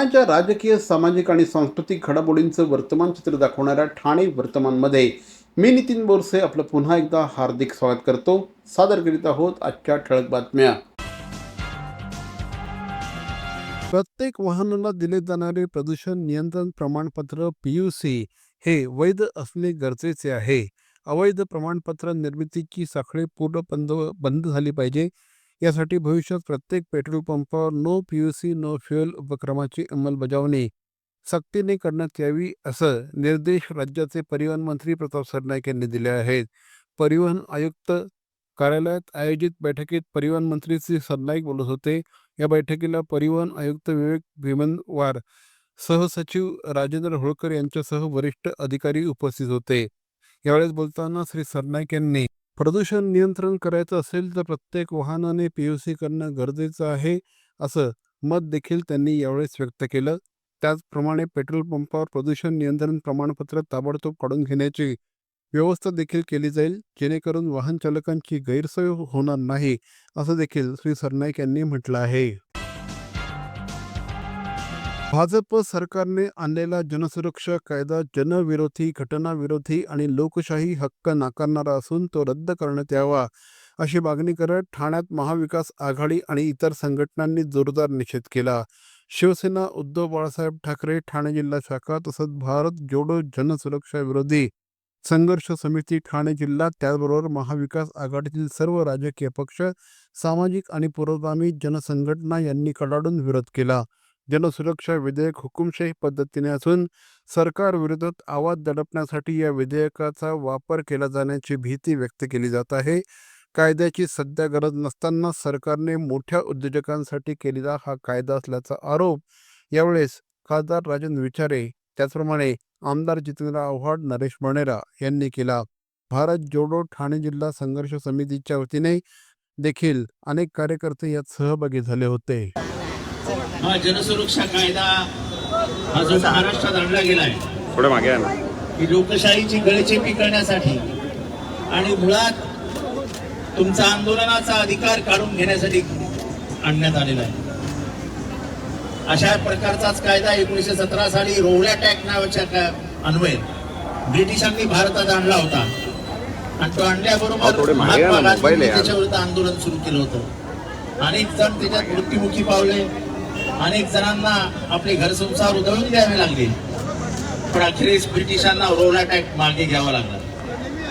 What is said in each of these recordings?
ठाण्याच्या राजकीय सामाजिक आणि सांस्कृतिक घडामोडींचं वर्तमान चित्र दाखवणाऱ्या ठाणे वर्तमानमध्ये मी नितीन बोरसे आपलं पुन्हा एकदा हार्दिक स्वागत करतो. सादर करीत आहोत आजच्या ठळक बातम्या. प्रत्येक वाहनाला दिले जाणारे प्रदूषण नियंत्रण प्रमाणपत्र पी यू सी हे वैध असणे गरजेचे आहे. अवैध प्रमाणपत्र निर्मितीची साखळी पूर्ण बंद बंद झाली पाहिजे. यासाठी भविष्यात प्रत्येक पेट्रोल पंपावर no P U C no fuel उपक्रमाची अंमलबजावणी सक्तीने करण्यात यावी असं निर्देश राज्याचे परिवहन मंत्री प्रताप सरनाईक यांनी दिले आहेत. परिवहन आयुक्त कार्यालयात आयोजित बैठकीत परिवहन मंत्री श्री सरनाईक बोलत होते. या बैठकीला परिवहन आयुक्त विवेक भीमनवार सहसचिव राजेंद्र होळकर यांच्यासह वरिष्ठ अधिकारी उपस्थित होते. यावेळेस बोलताना श्री सरनाईक यांनी प्रदूषण नियंत्रण करायचं असेल तर प्रत्येक वाहनाने पी यू सी करणं गरजेचं आहे असं मत देखील त्यांनी यावेळेस व्यक्त केलं. त्याचप्रमाणे पेट्रोल पंपावर प्रदूषण नियंत्रण प्रमाणपत्र ताबडतोब काढून घेण्याची व्यवस्था देखील केली जाईल जेणेकरून वाहन चालकांची गैरसोय होणार नाही असं देखील श्री सरनाईक यांनी म्हटलं आहे. भाजप सरकारने आणलेला जनसुरक्षा कायदा जनविरोधी घटनाविरोधी आणि लोकशाही हक्क नाकारणारा असून तो रद्द करण्यात यावा अशी मागणी करत ठाण्यात महाविकास आघाडी आणि इतर संघटनांनी जोरदार निषेध केला. शिवसेना उद्धव बाळासाहेब ठाकरे ठाणे जिल्हा शाखा तसंच भारत जोडो जनसुरक्षा विरोधी संघर्ष समिती ठाणे जिल्हा त्याचबरोबर महाविकास आघाडीतील सर्व राजकीय पक्ष सामाजिक आणि पुरोगामी जनसंघटना यांनी कडाडून विरोध केला. जनसुरक्षा विधेयक हुकुमशाही पद्धतीने असून सरकार विरोधात आवाज दडपण्यासाठी या विधेयकाचा वापर केला जाण्याची भीती व्यक्त केली जात आहे. कायद्याची सध्या गरज नसताना सरकारने मोठ्या उद्योजकांसाठी केलेला हा कायदा असल्याचा आरोप यावेळेस खासदार राजन विचारे त्याचप्रमाणे आमदार जितेंद्र आव्हाड नरेश बणेरा यांनी केला. भारत जोडो ठाणे जिल्हा संघर्ष समितीच्या वतीने देखील अनेक कार्यकर्ते यात सहभागी झाले होते. हा जनसुरक्षा कायदा हा जो महाराष्ट्रात आणला गेलाय थोडं मागे आहे ना. ही लोकशाहीची गळचेपी करण्यासाठी आणि मुळात तुमचा आंदोलनाचा अधिकार काढून घेण्यासाठी आणण्यात आलेला आहे. अशा प्रकारचाच कायदा एकोणीशे सतरा साली रोवल्या टॅक नावाच्या अन्वये ब्रिटिशांनी भारतात आणला होता. आणि तो आणल्याबरोबर महात्मा मोबाईल गांधींनी आहे यार. त्याच्या विरुद्ध आंदोलन सुरू केलं होतं. अनेक जण त्याच्यात मृत्युमुखी पावले. अनेक जणांना आपले घर संसार उधळून द्यावे लागले. पण अखेरीस ब्रिटिशांना रोला टॅक मागे घ्यावा लागला.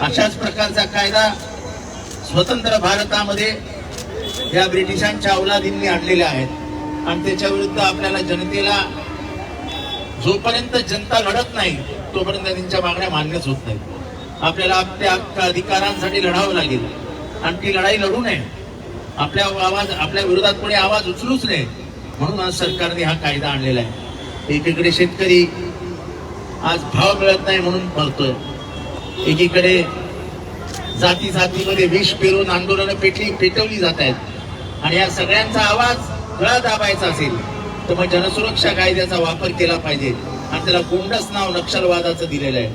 अशाच प्रकारचा कायदा स्वतंत्र भारतामध्ये या ब्रिटिशांच्या अवलादींनी आणलेल्या आहेत. आणि त्याच्या विरुद्ध आपल्याला जनतेला जोपर्यंत जनता लढत नाही तोपर्यंत त्यांच्या मागण्या मान्यच होत नाही आपल्याला आपल्या हक्क अधिकारांसाठी लढावं लागेल. आणि ती लढाई लढू नये. आपल्या आवाज आपल्या विरोधात कोणी आवाज उचलूच नये. म्हणून आज सरकारने हा कायदा आणलेला आहे. एकीकडे शेतकरी आज भाव मिळत नाही म्हणून मरतोय. एकीकडे जाती जातीमध्ये विष पेरून आंदोलनं पेटली पेटवली जात आहेत. आणि या सगळ्यांचा आवाज गळा दाबायचा असेल तर मग जनसुरक्षा कायद्याचा वापर केला पाहिजे. आणि त्याला कोंडच नाव नक्षलवादाचं दिलेलं आहे.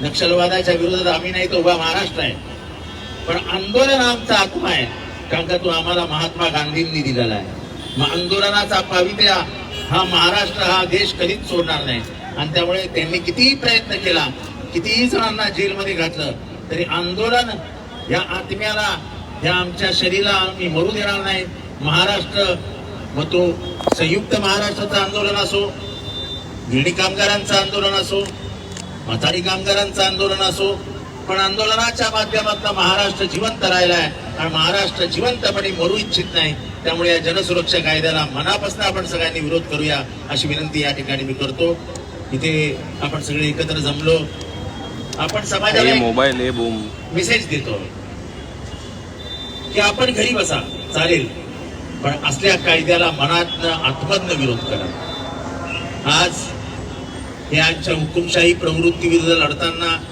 नक्षलवादाच्या विरोधात आम्ही नाही तो उभा महाराष्ट्र आहे. पण आंदोलन आमचा आत्मा आहे कारण का तो आम्हाला महात्मा गांधींनी दिलेला आहे. मग आंदोलनाचा पावित्र्या हा महाराष्ट्र हा देश कधीच सोडणार नाही. आणि त्यामुळे त्यांनी कितीही प्रयत्न केला कितीही जणांना जेलमध्ये घातलं तरी आंदोलन या आत्म्याला या आमच्या शरीराला आम्ही मरू देणार नाही. महाराष्ट्र मग तो संयुक्त महाराष्ट्राचं आंदोलन असो गिरणी कामगारांचं आंदोलन असो म्हातारी कामगारांचं आंदोलन असो पण आंदोलनाच्या माध्यमातून महाराष्ट्र जिवंत राहिला आहे. आणि महाराष्ट्र जिवंतपणे मरू इच्छित नाही. त्यामुळे या जनसुरक्षा कायद्याला मनापासून आपण सगळ्यांनी विरोध करूया अशी विनंती या ठिकाणी मी करतो. इथे आपण सगळे एकत्र जमलो. आपण समाजाला हे मोबाईल हे बूम मेसेज देतो. की आपण घरी बसा चालेल. पण असल्या कायद्याला मनातनं आत्मधनं विरोध करा. आज या आजच्या हुकुमशाही प्रवृत्ती विरुद्ध लढताना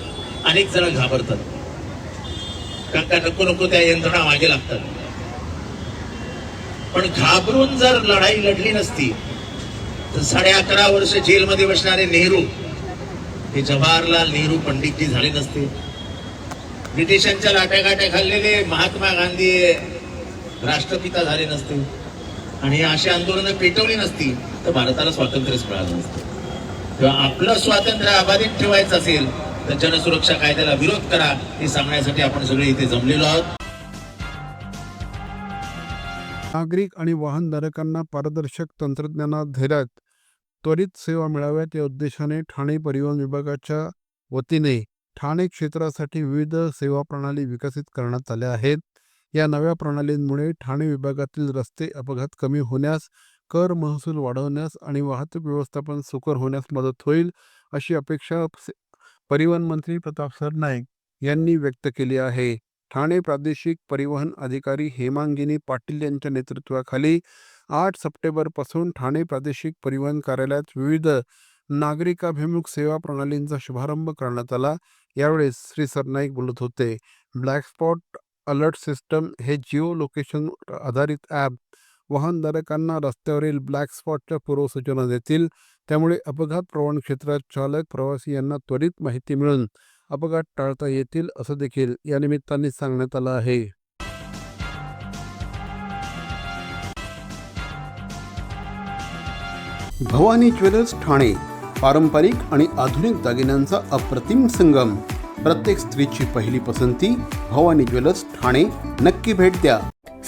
अनेक जण घाबरतात. कारण का नको नको त्या यंत्रणा मागे लागतात. पण घाबरून जर लढाई लढली नसती तर साडे अकरा वर्ष जेलमध्ये बसणारे नेहरू हे जवाहरलाल नेहरू पंडितजी झाले नसते. ब्रिटिशांच्या लाट्याकाट्या खाल्लेले महात्मा गांधी राष्ट्रपिता झाले नसते. आणि अशी आंदोलनं पेटवली नसती तर तर भारताला स्वातंत्र्यच मिळालं नसतं. किंवा आपलं स्वातंत्र्य अबाधित ठेवायचं असेल तर जनसुरक्षा कायद्याला विरोध करा हे सांगण्यासाठी आपण सगळे इथे जमलेलो आहोत. नागरिक आणि वाहनधारकांना पारदर्शक तंत्रज्ञानाधारित त्वरित सेवा मिळाव्यात या उद्देशाने ठाणे परिवहन विभागाच्या वतीने ठाणे क्षेत्रासाठी विविध सेवा प्रणाली विकसित करण्यात आल्या आहेत. या नव्या प्रणालींमुळे ठाणे विभागातील रस्ते अपघात कमी होण्यास कर महसूल वाढवण्यास आणि वाहतूक व्यवस्थापन सुकर होण्यास मदत होईल अशी अपेक्षा परिवहन मंत्री प्रताप सरनाईक यांनी व्यक्त केली आहे. ठाणे प्रादेशिक परिवहन अधिकारी हेमांगिनी पाटील यांच्या नेतृत्वाखाली आठ सप्टेंबरपासून ठाणे प्रादेशिक परिवहन कार्यालयात विविध नागरिकाभिमुख सेवा प्रणालींचा शुभारंभ करण्यात आला. यावेळेस श्री सरनाईक बोलत होते. ब्लॅक स्पॉट अलर्ट सिस्टम हे जिओ लोकेशन आधारित ॲप. वाहनधारकांना रस्त्यावरील ब्लॅक स्पॉटच्या पूर्वसूचना देतील. त्यामुळे अपघात प्रवण क्षेत्रात चालक प्रवासी यांना त्वरित माहिती मिळून अपघात टाळता येतील असं देखील या निमित्ताने सांगण्यात आलं आहे. भवानी ज्वेलर्स ठाणे पारंपरिक आणि आधुनिक दागिन्यांचा अप्रतिम संगम. प्रत्येक स्त्रीची पहिली पसंती भवानी ज्वेलर्स ठाणे. नक्की भेट द्या.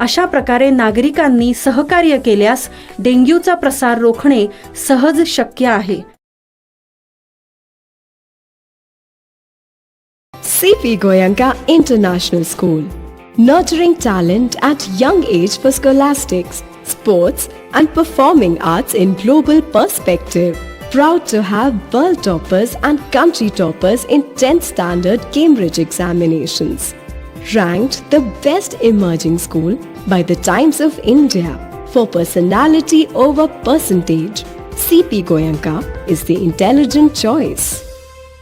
अशा प्रकारे नागरिकांनी सहकार्य केल्यास डेंग्यूचा प्रसार रोखणे सहज शक्य आहे. CP Goenka international school nurturing talent at young age for scholastics sports and performing arts in global perspective proud to have world toppers and country toppers in tenth standard Cambridge examinations Ranked the best emerging school by the Times of India for personality over percentage. CP Goyanka is the intelligent choice.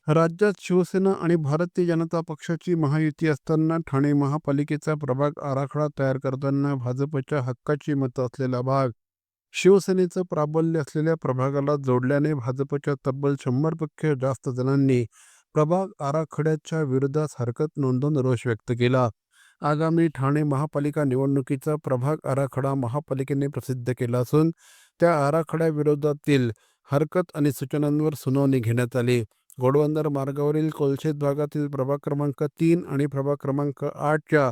राज्यात शिवसेना आणि भारतीय जनता पक्षाची महायुती असताना ठाणे महापालिकेचा प्रभाग आराखडा तयार करताना भाजपच्या हक्काची मतं असलेला भाग शिवसेनेचं प्राबल्य असलेल्या प्रभागाला जोडल्याने भाजपच्या तब्बल शंभरपेक्षा जास्त जणांनी प्रभाग आराखड्याच्या विरोधात हरकत नोंदवून रोष व्यक्त केला. आगामी ठाणे महापालिका निवडणुकीचा प्रभाग आराखडा महापालिकेने प्रसिद्ध केला असून त्या आराखड्याविरोधातील हरकत आणि सूचनांवर सुनावणी घेण्यात आली. घोडबंदर मार्गावरील कोलशेत भागातील प्रभाग क्रमांक तीन आणि प्रभाग क्रमांक आठच्या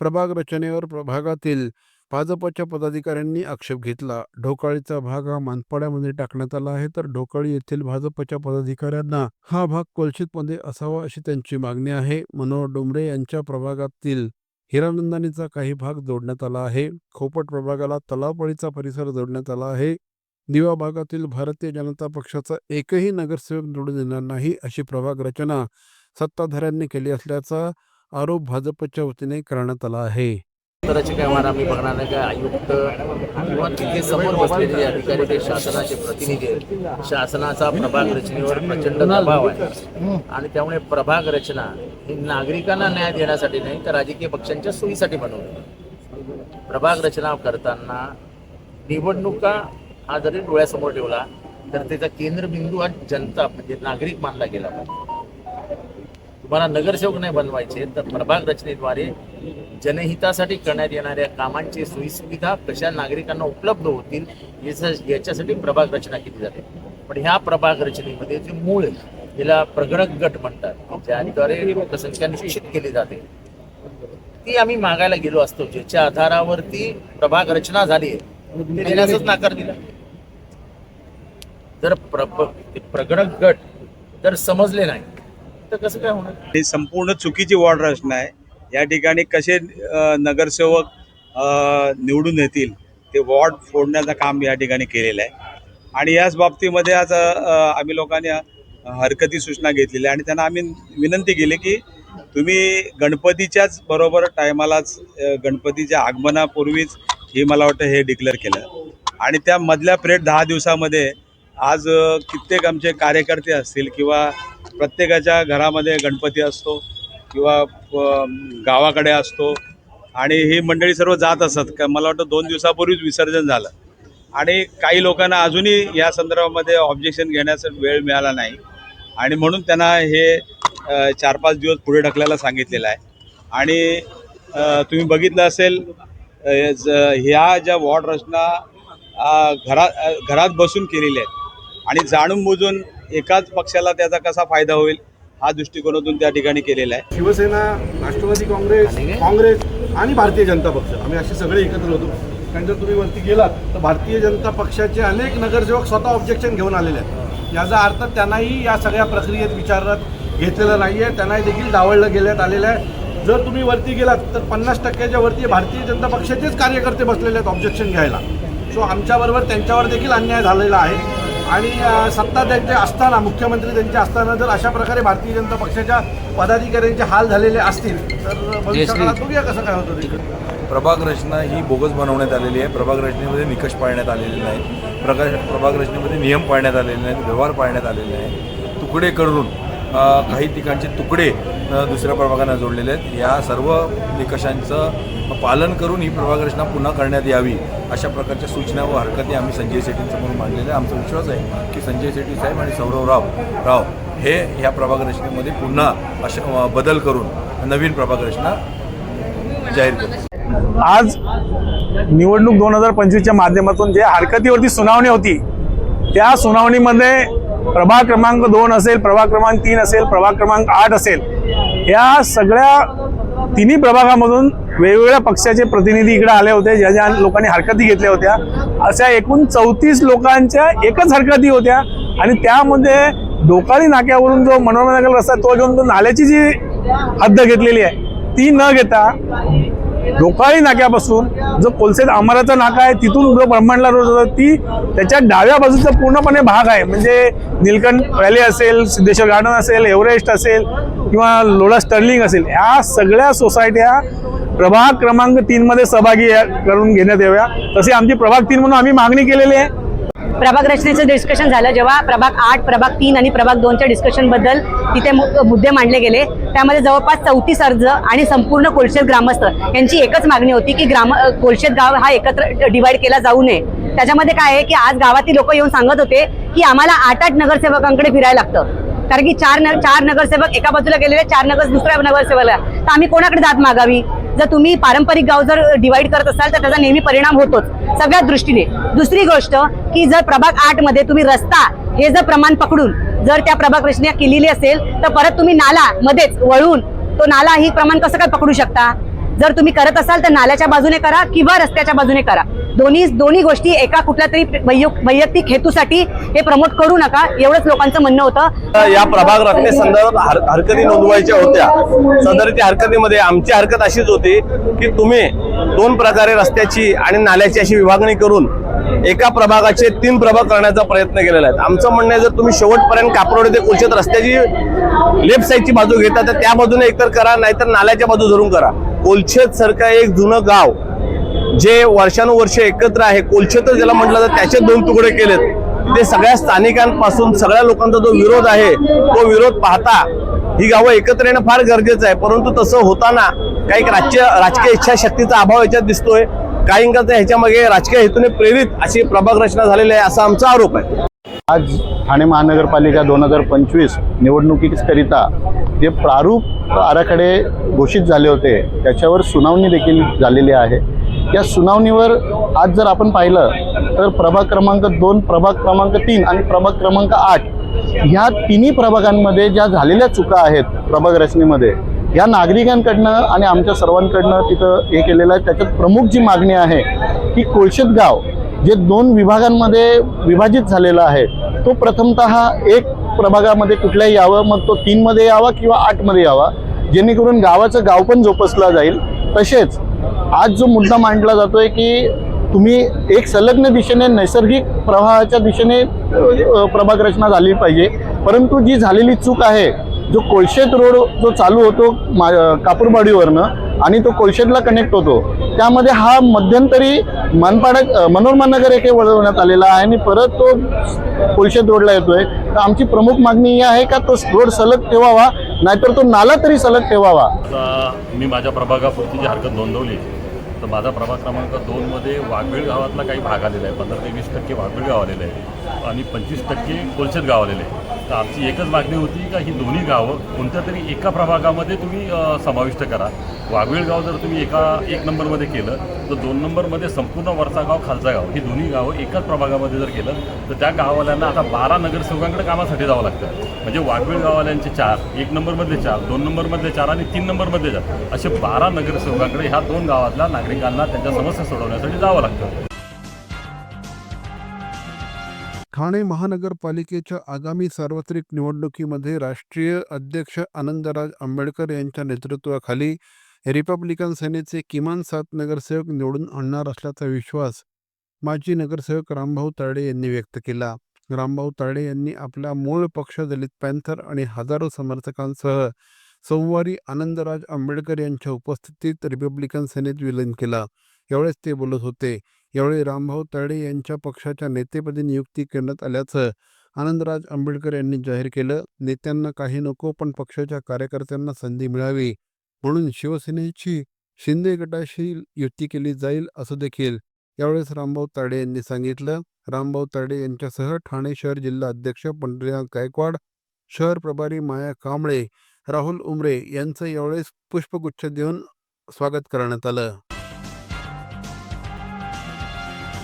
प्रभाग रचनेवर प्रभागातील भाजपच्या पदाधिकाऱ्यांनी आक्षेप घेतला. ढोकाळीचा भाग हा मानपाड्यामध्ये टाकण्यात आला आहे. तर ढोकाळी येथील भाजपच्या पदाधिकाऱ्यांना हा भाग कोलशेतमध्ये असावा अशी त्यांची मागणी आहे. मनोहर डोंबरे यांच्या प्रभागातील हिरानंदानीचा काही भाग जोडण्यात आला आहे. खोपट प्रभागाला तलावपळीचा परिसर जोडण्यात आला आहे. दिवा भागातील भारतीय जनता पक्षाचा एकही नगरसेवक निवडून येणार नाही अशी प्रभाग रचना सत्ताधाऱ्यांनी केली असल्याचा आरोप भाजपच्या वतीने करण्यात आला आहे. तराचे काय वार आम्ही बघणार नाही. काय आयुक्त किंवा तिथे समोर बसलेले जे अधिकारी ते शासनाचे प्रतिनिधी आहेत. शासनाचा प्रभाग रचनेवर प्रचंड दबाव आहे. आणि त्यामुळे प्रभाग रचना ही नागरिकांना न्याय देण्यासाठी नाही तर राजकीय पक्षांच्या सोयीसाठी बनवली. प्रभाग रचना करताना निवडणुका हा जरी डोळ्यासमोर ठेवला तर त्याचा केंद्रबिंदू हा जनता म्हणजे नागरिक मानला गेला पाहिजे. तुम्हाला नगरसेवक नाही बनवायचे तर प्रभाग रचनेद्वारे जनहितासाठी करण्यात येणाऱ्या कामांची सोयीसुविधा कशा नागरिकांना उपलब्ध होतील याच्यासाठी प्रभाग रचना केली जाते. पण ह्या प्रभाग रचनेमध्ये जे मूळ आहे, ज्याला प्रगणक गट म्हणतात ज्याद्वारे लोकसंख्या निश्चित केली जाते ती आम्ही मागायला गेलो असतो. ज्याच्या आधारावरती प्रभाग रचना झाली आहे देण्याचाच नाकार दिला. जर प्र प्रगणक गट जर समजले नाही तर कसं काय होणार? ही संपूर्ण चुकीची वॉर्ड रचना आहे या ठिकाणी कसे नगरसेवक निवडून येतील ते वॉर्ड फोडण्याचं काम या ठिकाणी केलेलं आहे आणि याच बाबतीमध्ये आज आम्ही लोकांनी हरकती सूचना घेतलेल्या आणि त्यांना आम्ही विनंती केली की तुम्ही गणपतीच्याच बरोबर टायमालाच गणपतीच्या आगमनापूर्वीच हे मला वाटतं हे डिक्लेअर केलं. आणि त्या मधल्या पिरियड दहा दिवसामध्ये आज कित्येक आमचे कार्यकर्ते असतील किंवा प्रत्येकाच्या घरामध्ये गणपती असतो किंवा गावाकडे असतो. आणि ही मंडळी सर्व जात असतात का मला वाटतं दोन दिवसापूर्वीच विसर्जन झालं. आणि काही लोकांना अजूनही या संदर्भामध्ये ऑब्जेक्शन घेण्याचा वेळ मिळाला नाही. आणि म्हणून त्यांना हे चार पाच दिवस पुढे ढकलायला सांगितलेलं आहे. आणि तुम्ही बघितलं असेल ज- ह्या ज्या वॉर्ड रचना घरा घरात घरात बसून केलेल्या आहेत. आणि जाणून बुजून एकाच पक्षाला त्याचा कसा फायदा होईल हा दृष्टिकोनातून त्या ठिकाणी केलेला आहे. शिवसेना राष्ट्रवादी काँग्रेस काँग्रेस आणि भारतीय जनता पक्ष. आम्ही असे सगळे एकत्र होतो. कारण जर तुम्ही वरती गेलात तर भारतीय जनता पक्षाचे अनेक नगरसेवक स्वतः ऑब्जेक्शन घेऊन आलेले आहेत. याचा अर्थ त्यांनाही या सगळ्या प्रक्रियेत विचारात घेतलेलं नाही आहे त्यांनाही देखील डावळलं गेल्यात आलेलं आहे. जर तुम्ही वरती गेलात तर पन्नास टक्क्याच्या वरती भारतीय जनता पक्षाचेच कार्यकर्ते बसलेले आहेत ऑब्जेक्शन घ्यायला. सो आमच्याबरोबर त्यांच्यावर देखील अन्याय झालेला आहे. आणि सत्ता त्यांचे असताना मुख्यमंत्री त्यांचे असताना जर अशा प्रकारे भारतीय जनता पक्षाच्या पदाधिकाऱ्यांचे हाल झालेले असतील तर बघूया कसं काय होतं प्रभाग रचना ही बोगस बनवण्यात आलेली आहे. प्रभाग रचनेमध्ये निकष पाळण्यात आलेले नाहीत. प्रकाश प्रभाग रचनेमध्ये नियम पाळण्यात आलेले नाहीत. व्यवहार पाळण्यात आलेले आहेत तुकडे करून काही ठिकाणचे तुकडे दुसऱ्या प्रभागांना जोडलेले आहेत. या सर्व निकषांचं पालन करून ही प्रभागरचना पुन्हा करण्यात यावी अशा प्रकारच्या सूचना व हरकती आम्ही संजय सेठींसमोर मांडलेल्या आहे. आमचा विश्वास आहे की संजय शेट्टी साहेब आणि सौरव राव राव हे ह्या प्रभागरचनेमध्ये पुन्हा अशा बदल करून नवीन प्रभागरचना जाहीर करू. आज निवडणूक दोन हजार पंचवीसच्या माध्यमातून जे हरकतीवरती सुनावणी होती त्या सुनावणीमध्ये प्रभाग क्रमांक दोन असेल प्रभाग क्रमांक तीन असेल प्रभाग क्रमांक आठ असेल या सगळ्या तिन्ही प्रभागामधून वेगवेगळ्या पक्षाचे प्रतिनिधी इकडे आले होते ज्या ज्या लोकांनी हरकती घेतल्या होत्या. अशा एकूण चौतीस लोकांच्या एकच हरकती होत्या. आणि त्यामध्ये डोकाळी नाक्यावरून जो मनोरमा रस्ता तो घेऊन तो नाल्याची जी हद्द घेतलेली आहे ती न घेता डोकाळी नाक्यापासून जो कोलसेत अमराचा नाका आहे तिथून जो ब्रह्मांडला रोड जातो ती त्याच्या डाव्या बाजूचा पूर्णपणे भाग आहे. म्हणजे निलकंठ व्हॅली असेल सिद्धेश्वर गार्डन असेल एव्हरेस्ट असेल किंवा लोडा स्टर्लिंग असेल ह्या सगळ्या सोसायट्या प्रभाग क्रमांक तीनमध्ये सहभागी करून घेण्यात याव्या. तशी आमची प्रभाग तीन म्हणून आम्ही मागणी केलेली आहे. प्रभाग रचनेचं डिस्कशन झालं. जेव्हा प्रभाग आठ प्रभाग तीन आणि प्रभाग दोनच्या डिस्कशनबद्दल तिथे मु- मुद्दे मांडले गेले. त्यामध्ये जवळपास चौतीस अर्ज आणि संपूर्ण कोलशेत ग्रामस्थ यांची एकच मागणी होती की ग्राम कोळशेत कोलशेत गाव हा एकत्र डिवाईड केला जाऊ नये. त्याच्यामध्ये काय आहे की आज गावातील लोक येऊन सांगत होते की आम्हाला आठ आठ नगरसेवकांकडे फिरायला लागतं. कारण की चार न चार नगरसेवक एका बाजूला गेलेले चार नगर दुसऱ्या नगरसेवकला. तर आम्ही कोणाकडे जात मागावी? जर तुम्ही पारंपरिक गाव जर डिवाईड करत असाल तर त्याचा नेहमी परिणाम होतोच. सगळ्या दृष्टीने. दुसरी गोष्ट की जर प्रभाग आठमध्ये तुम्ही रस्ता हे जर प्रमाण पकडून जर त्या प्रभाग रचना केलेली असेल तर परत तुम्ही नाला मध्येच वळून तो नाला ही प्रमाण कसं काय पकडू शकता? जर तुम्ही करत असाल तर नाल्याच्या बाजूने करा किंवा रस्त्याच्या बाजूने करा. दोन्ही दोन्ही गोष्टी एका कुठल्या तरी वैयक्तिक हेतूसाठी हे प्रमोट करू नका एवढंच लोकांचं म्हणणं होतं. या प्रभाग रस्ते संदर्भात हरकती नोंदवायच्या होत्या. सदरच्या हरकतीमध्ये आमची हरकत अशीच होती की तुम्ही दोन प्रकारे रस्त्याची आणि नाल्याची अशी विभागणी करून एका प्रभागाचे तीन प्रभाग करण्याचा प्रयत्न केलेला आहे. आमचं म्हणणं आहे जर तुम्ही शेवटपर्यंत कापरोडे ते कुलशेत रस्त्याची लेफ्ट साईडची बाजू घेता तर त्या बाजूने एकतर करा नाहीतर नाल्याच्या बाजू धरून करा. कोलछेत सारखं एक जुनं गाव जे वर्षानुवर्ष एकत्र आहे. कोलछेतच ज्याला म्हटलं तर त्याचे दोन तुकडे केलेत. ते सगळ्या स्थानिकांपासून सगळ्या लोकांचा जो विरोध आहे तो विरोध पाहता ही गावं एकत्र येणं फार गरजेचं आहे. परंतु तसं होताना काही राज्य राजकीय इच्छाशक्तीचा अभाव याच्यात दिसतोय. काहींचा ह्याच्यामागे राजकीय हेतूने प्रेरित अशी प्रभाग रचना झालेली आहे असा आमचा आरोप आहे. आज ठाणे महानगरपालिका दोन हजार पंचवीस निवडणुकीकरिता जे प्रारूप आराखडे घोषित झाले होते त्याच्यावर सुनावणी देखील झालेली आहे. या सुनावणीवर आज जर आपण पाहिलं तर प्रभाग क्रमांक दोन प्रभाग क्रमांक तीन आणि प्रभाग क्रमांक आठ ह्या तिन्ही प्रभागांमध्ये ज्या झालेल्या चुका आहेत प्रभाग रचनेमध्ये या नागरिकांकडनं आणि आमच्या सर्वांकडनं तिथं हे केलेलं आहे. त्याच्यात प्रमुख जी मागणी आहे की कोळशेत गाव जे दोन विभागांमध्ये विभाजित झालेला आहे तो प्रथमतः एक प्रभागामध्ये कुठल्याही यावं मग तो तीनमध्ये यावा किंवा आठमध्ये यावा जेणेकरून गावाचं गाव पण जोपासला जाईल. तसेच आज जो मुद्दा मांडला जातोय की तुम्ही एक संलग्न दिशेने नैसर्गिक प्रवाहाच्या दिशेने प्रभाग रचना झाली पाहिजे. परंतु जी झालेली चूक आहे जो कोळशेत रोड जो चालू होतो मा कापूरबाडीवरनं आणि तो कोळशेतला कनेक्ट होतो त्यामध्ये हा मध्यंतरी मनपाडा अ, मनोरमा नगर येथे वळवण्यात आलेला आहे आणि परत तो कोळशेत रोडला येतोय. तर आमची प्रमुख मागणी ही आहे का तो रोड सलग ठेवावा नाहीतर तो नाला तरी सलग ठेवावा? मी माझ्या प्रभागापुरती जी हरकत नोंदवली तर माझा प्रभाग क्रमांक दोनमध्ये वाघबीळ गावातला काही भाग आलेला आहे. पंधरा ते वीस टक्के वाघबीळ गाव आलेलं आहे. आणि पंचवीस टक्के कोलशेत गाव आलेलं आहे. तर आमची एकच मागणी होती का ही दोन्ही गावं कोणत्या तरी एका प्रभागामध्ये तुम्ही समाविष्ट करा. वाघवेळ गाव जर तुम्ही एका एक नंबरमध्ये केलं तर दोन नंबरमध्ये संपूर्ण वरचा गाव खालचा गाव ही दोन्ही गावं एकाच प्रभागामध्ये जर केलं तर त्या गाववाल्यांना आता बारा नगरसेवकांकडे कामासाठी जावं लागतं. म्हणजे वाघवेळ गाववाल्यांचे चार एक नंबरमधले चार दोन नंबरमधले चार आणि तीन नंबरमधले चार. असे बारा नगरसेवकांकडे ह्या दोन गावातल्या नागरिकांना त्यांच्या समस्या सोडवण्यासाठी जावं लागतं. ठाणे महानगरपालिकेच्या आगामी सार्वत्रिक निवडणुकीमध्ये राष्ट्रीय अध्यक्ष आनंदराज आंबेडकर यांच्या नेतृत्वाखाली रिपब्लिकन सेनेचे किमान सात नगरसेवक निवडून आणणार असल्याचा विश्वास माजी नगरसेवक रामभाऊ ताडे यांनी व्यक्त केला. रामभाऊ तारडे यांनी आपला मूळ पक्ष दलित पॅन्थर आणि हजारो समर्थकांसह सोमवारी आनंदराज आंबेडकर यांच्या उपस्थितीत रिपब्लिकन सेनेत विलीन केला. यावेळेस ते बोलत होते यावेळी रामभाऊ ताडे यांच्या पक्षाच्या नेतेपदी नियुक्ती करण्यात आल्याचं आनंदराज आंबेडकर यांनी जाहीर केलं. नेत्यांना काही नको पण पक्षाच्या कार्यकर्त्यांना संधी मिळावी म्हणून शिवसेनेची शिंदे गटाशी युती केली जाईल असं देखील यावेळेस रामभाऊ ताडे यांनी सांगितलं. रामभाऊ ताडे यांच्यासह ठाणे शहर जिल्हा अध्यक्ष पंढरीनाथ गायकवाड शहर प्रभारी माया कांबळे राहुल उमरे यांचं यावेळेस पुष्पगुच्छ देऊन स्वागत करण्यात आलं.